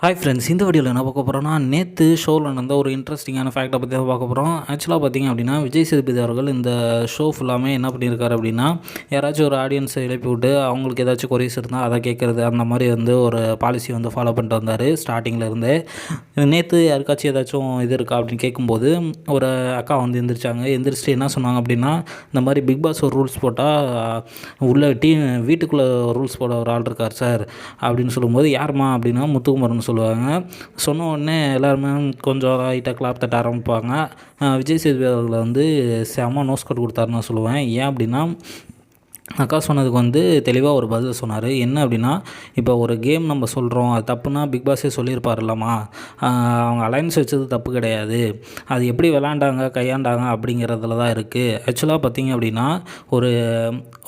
Hi friends இந்த வீடியோவில் என்ன பார்க்க போகிறோம்னா நேற்று ஷோவில் நடந்த ஒரு இன்ட்ரெஸ்டிங்கான ஃபேக்ட்டை பற்றி தான் பார்க்க போகிறோம் ஆக்சுவலாக பார்த்தீங்க அப்படின்னா விஜய் சேதுபதி அவர்கள் இந்த ஷோ ஃபுல்லாமே என்ன பண்ணியிருக்காரு அப்படின்னா யாராச்சும் ஒரு ஆடியன்ஸை எழுப்பி விட்டு அவங்களுக்கு ஏதாச்சும் கொரிஸ் இருந்தால் அதை கேட்குறது அந்த மாதிரி வந்து ஒரு பாலிசி வந்து ஃபாலோ பண்ணிட்டு வந்தார் ஸ்டார்டிங்கிலிருந்து நேற்று யாருக்காச்சும் ஏதாச்சும் இது இருக்கா அப்படின்னு கேட்கும்போது ஒரு அக்கா வந்து எந்திரிச்சாங்க. எந்திரிச்சிட்டு என்ன சொன்னாங்க அப்படின்னா இந்த மாதிரி பிக் பாஸ் ஒரு ரூல்ஸ் போட்டால் உள்ள டீம் வீட்டுக்குள்ளே ரூல்ஸ் போட ஒரு ஆள் இருக்கார் சார் அப்படின்னு சொல்லும்போது யாரும்மா? அப்படின்னா முத்துக்குமரன் சொல்லுவாங்க. சொன்ன உடனே எல்லாருமே கொஞ்சம் லைட்டாக கிளாப் தட்ட ஆரம்பிப்பாங்க. விஜய் சேதுபதி அவர்களை வந்து செம்ம நோஸ் கட் கொடுத்தாருன்னு நான் சொல்லுவேன். ஏன் அப்படின்னா அக்கா சொன்னதுக்கு வந்து தெளிவாக ஒரு பதில் சொன்னார். என்ன அப்படின்னா இப்போ ஒரு கேம் நம்ம சொல்கிறோம் அது தப்புனா பிக் பாஸே சொல்லியிருப்பார்லம்மா அவங்க அலைன்ஸ் வச்சது தப்பு கிடையாது. அது எப்படி விளாண்டாங்க கையாண்டாங்க அப்படிங்கிறதுல தான் இருக்குது ஆக்சுவலாக பார்த்திங்க அப்படின்னா ஒரு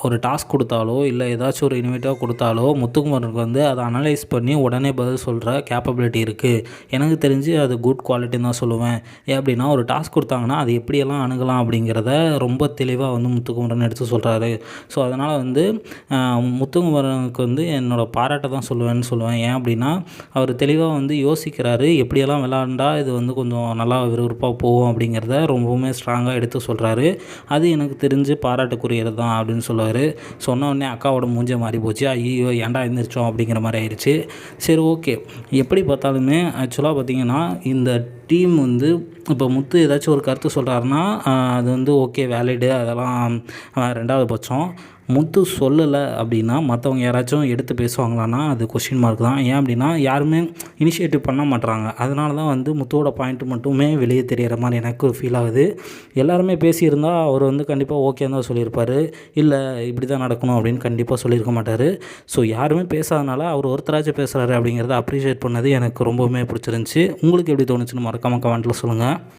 ஒரு டாஸ்க் கொடுத்தாலோ இல்லை ஏதாச்சும் ஒரு இனிமேட்டாக கொடுத்தாலோ முத்துக்குமரனுக்கு வந்து அதை அனலைஸ் பண்ணி உடனே பதில் சொல்கிற கேப்பபிலிட்டி இருக்குது எனக்கு தெரிஞ்சு அது குட் குவாலிட்டின்னு தான் சொல்லுவேன். ஏன் அப்படின்னா ஒரு டாஸ்க் கொடுத்தாங்கன்னா அது எப்படியெல்லாம் அணுகலாம் அப்படிங்கிறத ரொம்ப தெளிவாக வந்து முத்துக்குமரன் எடுத்து சொல்கிறாரு ஸோ அதனால் வந்து முத்துக்குமரனுக்கு வந்து என்னோடய பாராட்டு தான் சொல்லுவேன்னு சொல்லுவேன். ஏன் அப்படின்னா அவர் தெளிவாக வந்து யோசிக்கிறாரு. எப்படியெல்லாம் விளாண்டா இது வந்து கொஞ்சம் நல்லா விறுவிறுப்பாக போகும் அப்படிங்கிறத ரொம்பவுமே ஸ்ட்ராங்காக எடுத்து சொல்கிறாரு அது எனக்கு தெரிஞ்சு பாராட்டுக்குரியது தான் அப்படின்னு சொல்லுவார். சொன்ன உடனே அக்காவோட மூஞ்ச மாறி போச்சு. ஐயோ ஏன்டா எழுந்திரிச்சோம் அப்படிங்கிற மாதிரி ஆயிடுச்சு. சரி ஓகே. எப்படி பார்த்தாலுமே ஆக்சுவலாக பார்த்தீங்கன்னா இந்த டீம் வந்து இப்போ முத்து ஏதாச்சும் ஒரு கருத்து சொல்கிறாருன்னா அது வந்து ஓகே வேலிடு அதெல்லாம் ரெண்டாவது பட்சம். முத்து சொல்லலை அப்படின்னா மற்றவங்க யாராச்சும் எடுத்து பேசுவாங்களான்னா அது கொஷின் மார்க் தான். ஏன் அப்படின்னா யாருமே இனிஷியேட்டிவ் பண்ண மாட்டுறாங்க அதனால தான் வந்து முத்துவோட பாயிண்ட் மட்டுமே வெளியே தெரிகிற மாதிரி எனக்கு ஃபீல் ஆகுது. எல்லாருமே பேசியிருந்தால் அவர் வந்து கண்டிப்பாக ஓகே தான் சொல்லியிருப்பார். இல்லை இப்படி தான் நடக்கணும் அப்படின்னு கண்டிப்பாக சொல்லியிருக்க மாட்டார். ஸோ யாருமே பேசாதனால அவர் ஒருத்தராச்சும் பேசுகிறாரு அப்படிங்கிறத அப்ரிஷியேட் பண்ணது எனக்கு ரொம்பவுமே பிடிச்சிருந்துச்சி. உங்களுக்கு எப்படி தோணுச்சுன்னு மறக்காமல் கமெண்ட்டில் சொல்லுங்கள்